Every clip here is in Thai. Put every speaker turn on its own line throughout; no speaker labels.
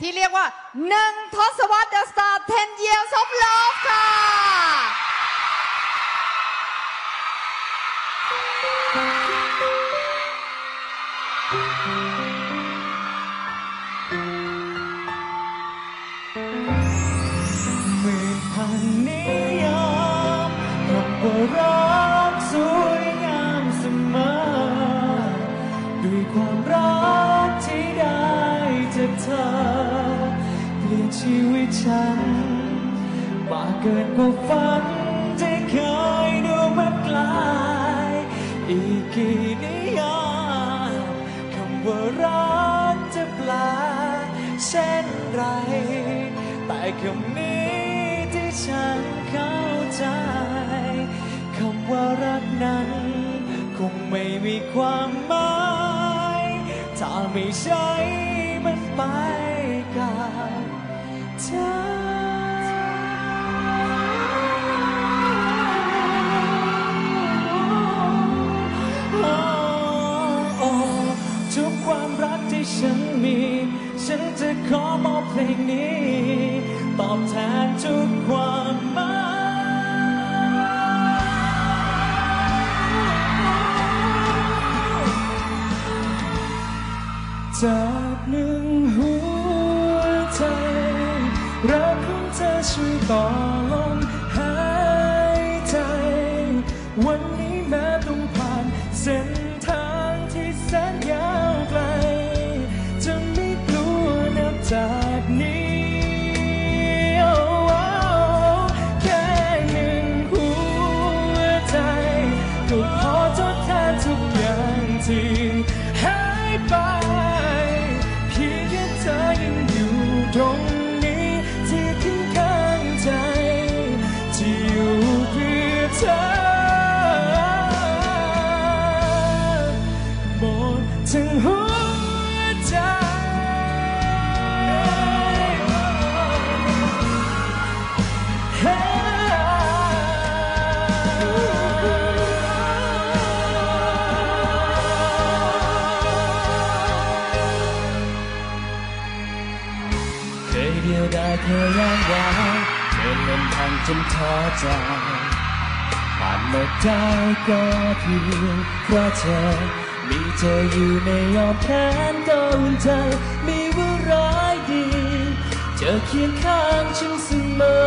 ที่เรียกว่าหนึ่งทศวรรษ The Star 10 Years of Love ค่ะ
หมื่นพันนิยามคำว่ารัก ชีวิตฉัน มากเกินกว่าฝันที่เคยดูมันไกลอีกกี่นิยามคำว่ารักจะแปลเช่นไร แต่คำนี้ที่ฉันเข้าใจคำว่ารักนั้น คงไม่มีความหมาย ถ้าไม่ใช่มันไป ฉันจะขอมอบเพลงนี้ ตอบแทนทุกความหมายจากหนึ่งหัวใจรักของเธอช่วยต่อ จากนี้แค่หนึ่งหัวใจก็พอทดแทนทุกอย่างที่หายไป เพียงแค่เธอยังอยู่ตรงนี้ที่ทิ้งข้างใจ ที่อยู่เพื่อเธอหมดทั้งหัว เดียวได้เคยย่างวางเดินลำพังจนท้อใจผ่านหมาได้ก็เพียงเพราะเธอ มีเธออยู่ในอ้อมแขนก็อุ่นใจมีว่าร้ายดี เธอเคียงข้างฉันเสมอ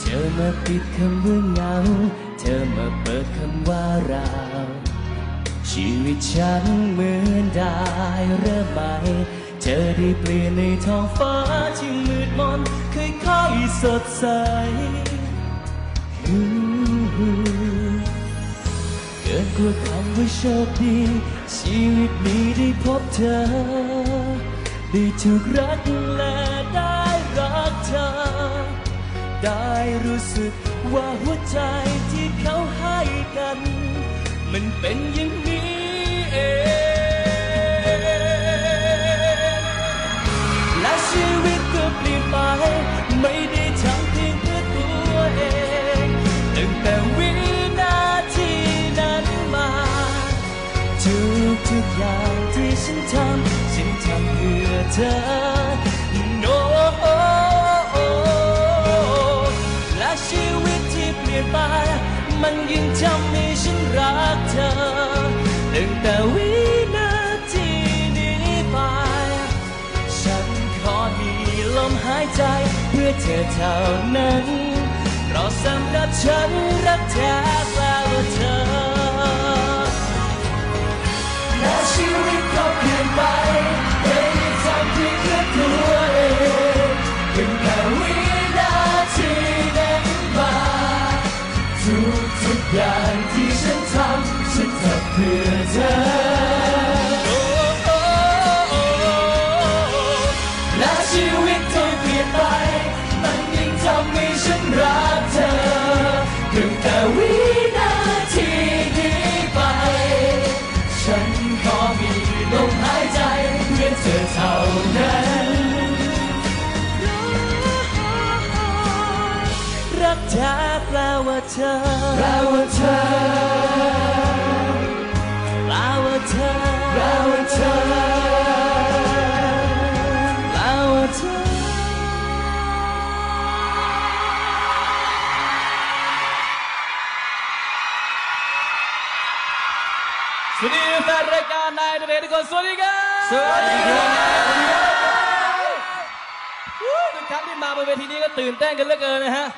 เธอมาปิดคำว่าเงา เธอมาเปิดคำว่าเราชีวิตฉันเหมือนได้เริ่มใหม่ เธอได้เปลี่ยนในท้องฟ้าที่มืดมนค่อยๆสดใสเกินกว่าคำว่าโชคดี ชีวิตนี้ได้พบเธอ ได้ถูกรักและได้รักเธอ ได้รู้สึกว่าหัวใจที่เขาให้กัน มันเป็นอย่างนี้ เธอ no และชีวิตที่เปลี่ยนไป มันยิ่งทำให้ฉันรักเธอตั้งแต่วินาทีนี้ไป ฉันขอมีลมหายใจเพื่อเธอเท่านั้นเพราะสำหรับฉันรักแท้แปลว่าเธอ เธอและชีวิตที่เปลี่ยนไป มันยิ่งทำให้ฉันรักเธอตั้งแต่วินาทีนี้ไป ฉันขอมีลมหายใจเพื่อเธอเท่านั้นรักแท้แปลว่าเธอแปลว่าเธอ
นายเดชทุกคนสวัสดีครับ
สวัสดีครับ
วู้ทุกครั้งที่มาบนเวทีนี้ก็ตื่นเต้นกันเหลือเกินนะฮะ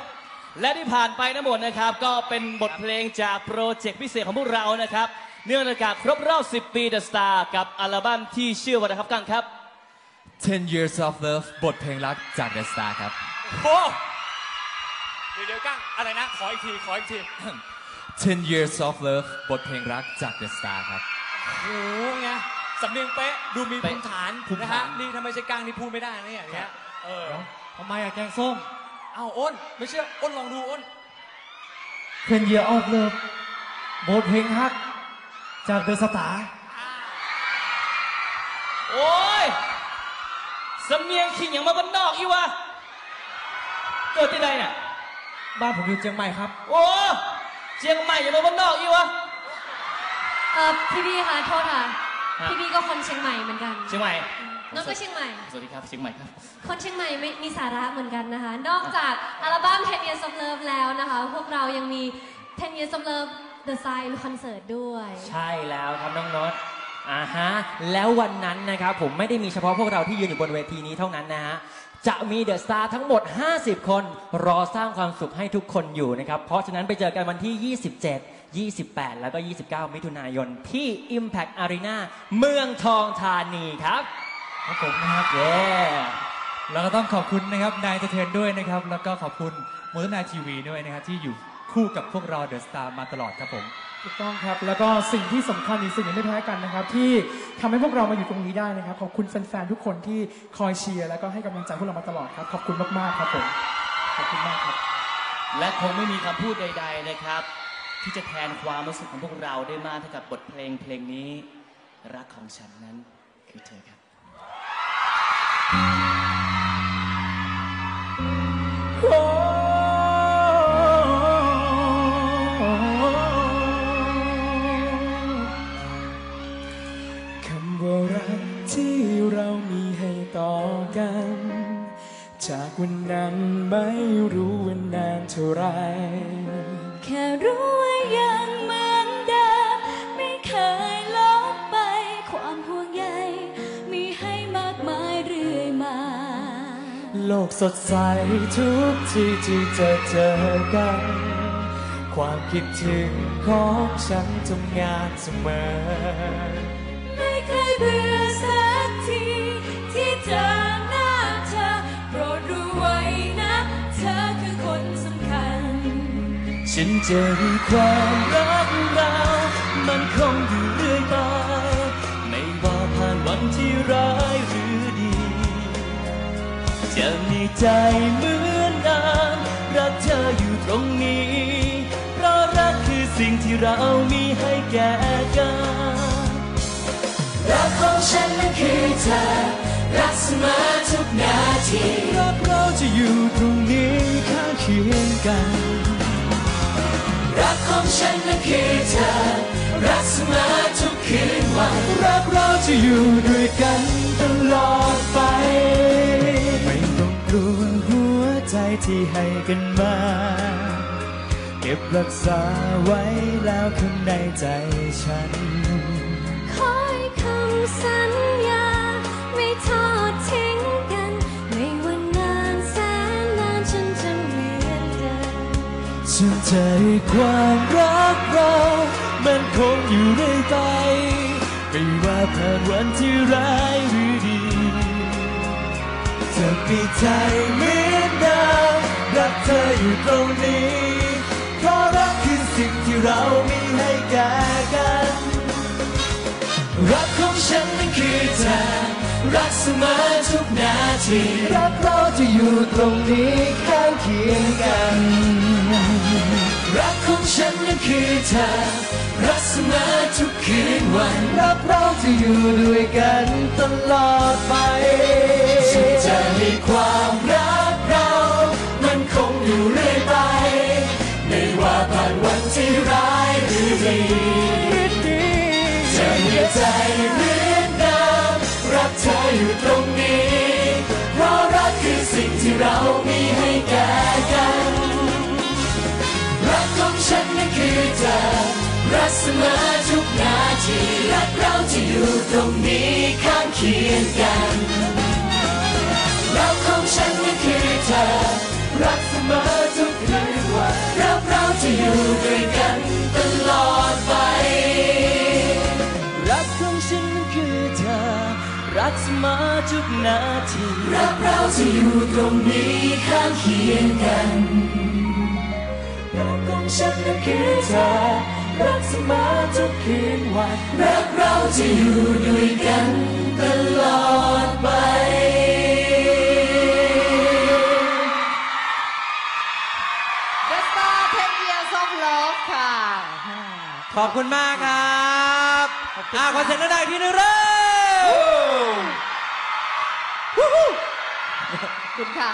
และที่ผ่านไปทั้งหมดนะครับ ก็เป็นบทเพลงจากโปรเจกต์พิเศษของพวกเรานะครับ เนื่องในโอกาสครบรอบ 10 ปี The Star กับอัลบั้มที่ชื่อว่านะครับกังครับ
10 years of love บทเพลงรักจาก The Star ครับ
โอ้เดี๋ยวเดี๋ยวกั้งอะไรนะ ขออีกที ขออีกที
10 years of love บทเพลงรักจาก The Star ครับ
โอ้โหไงสำเนียงเป๊ะดูมีภูมิฐาน
ภูมิ
นะ
ฐา
ฮะ
น
นี่ถ้าไม่ใช่กั้งนี่พูดไม่ได้นะอย่างเงี้ยเออ
ทำไมอะแกงส้ม
เอ้าอ้นไม่เชื่ออ้นลองดูอ้น
10 years of love บทเพลงรัก จาก The Star
โอ้ยสำเนียงขิงอย่างมาบ้านนอกอีวะเกิดที่ไหนเนี่ย
บ้านผมอยู่เชียงใหม่ครับ
โอ้เชียงใหม่อย่างมาบ้านนอกอีวะ
เออพี่พี่คะโทษค่ะ
ฮะ
พี่พี่ก็คนเชียงใหม่เหมือนกัน
เชียงใหม่
น้องก็เชียงใหม่
สวัสดีครับเชียงใหม่ครับ
คนเชียงใหม่ไม่มีสาระเหมือนกันนะคะ นอกจากอัลบั้ม 10 Years of Love แล้วนะคะ พวกเรายังมี 10 Years of Love The Sign Concert ด้วย
ใช่แล้วครับน้องโนตอ่าฮะ แล้ววันนั้นนะครับผมไม่ได้มีเฉพาะพวกเราที่ยืนอยู่บนเวทีนี้เท่านั้นนะฮะ จะมีเดอะสตาร์ทั้งหมด 50 คน รอสร้างความสุขให้ทุกคนอยู่นะครับ เพราะฉะนั้นไปเจอกันวันที่ 27 28 แล้วก็ 29 มิถุนายน ที่ Impact Arena เมืองทองธานีครับ
ครับผมนะครับ
เย้
แล้วก็ต้องขอบคุณนะครับนายเทนด้วยนะครับ แล้วก็ขอบคุณม o น t นายทีวีด้วยนะครับที่อยู่คู่กับพวกเราเดอะสตาร์มาตลอดครับผม
ถูกต้องครับ แล้วก็สิ่งที่สำคัญอีกสิ่งหนึ่งไม่แพ้กันนะครับ ที่ทำให้พวกเรามาอยู่ตรงนี้ได้นะครับ ขอบคุณแฟนๆทุกคนที่คอยเชียร์แล้วก็ให้กำลังใจพวกเรามาตลอดครับ ขอบคุณมากๆครับผม ขอบคุณมากครับ
และคงไม่มีคำพูดใด ๆ นะครับ ที่จะแทนความรู้สึกของพวกเราได้มากเท่ากับบทเพลงเพลงนี้ รักของฉันนั้นคือเธอครับ
คำว่ารักที่เรามีให้ต่อกัน จากวันนั้นไม่รู้ว่านานเท่าไหร
แค่รู้ ลก
สดใสทุกที่ที่จะเจอกัน ความคิดถึงของฉันทำงานเสมอ
ไม่เคยเบื่อสักทีที่เจอหน้าเธอโปรดรู้ไว้นะ เธอคือคนสำคัญ
ฉันเจะมีความรักเรามันคงอยู่เรื่อยไป ไม่ว่าผ่านวันที่ร้า ใจเหมือนน้ำรักเธออยู่ตรงนี้ เพราะรักคือสิ่งที่เรามีให้แก่กันรักของฉันนั้นคือเธอ รักเสมอทุกนาทีรักเราจะอยู่ตรงนี้ข้างเคียงกัน รักของฉันนั้นคือเธอ รักเสมอทุกคืนวัน รักเราจะอยู่ด้วยกัน ที่ให้กันมา เก็บรักษาไว้แล้วข้างในใจฉัน
คอยคำสัญญา ไม่ทอดทิ้งกัน ไม่ว่านานแสนนานฉันจะเหมือนเดิม
ฉันใจความรักเรา มันคงอยู่เรื่อยไป ไม่ว่าผ่านวันที่ร้ายหรือดี จะมีใจเหมือนเดิม รักเธออยู่ตรงนี้เพราะรักคือสิ่งที่เรามีให้แก่กัน รักของฉันนั้นคือเธอ รักเสมอทุกนาที รักเราจะอยู่ตรงนี้ข้างเคียงกัน รักของฉันนั้นคือเธอ รักเสมอทุกคืนวัน รักเราจะอยู่ด้วยกันตลอดไป ฉันจะให้ความรัก หรือดีจะมีใจเหมือนเดิมรักเธออยู่ตรงนี้ เพราะรักคือสิ่งที่เรามีให้แก่กัน รักของฉันนั้นคือเธอ รักเสมอทุกนาที รักเราจะอยู่ตรงนี้ข้างเคียงกัน ทุกนาทีรักเราจะอยู่ตรงนี้ข้างเคียงกันรักของฉันนั้นคือเธอรักเสมอทุกคืนวันรักเราจะอยู่ด้วยกันตลอดไป
The Star 10 Years of Love ค่ะ
ขอบคุณมากครับ อ่าขอเสียงดังๆอีกทีหนึงเร็ว
ขอบคุณค่ะ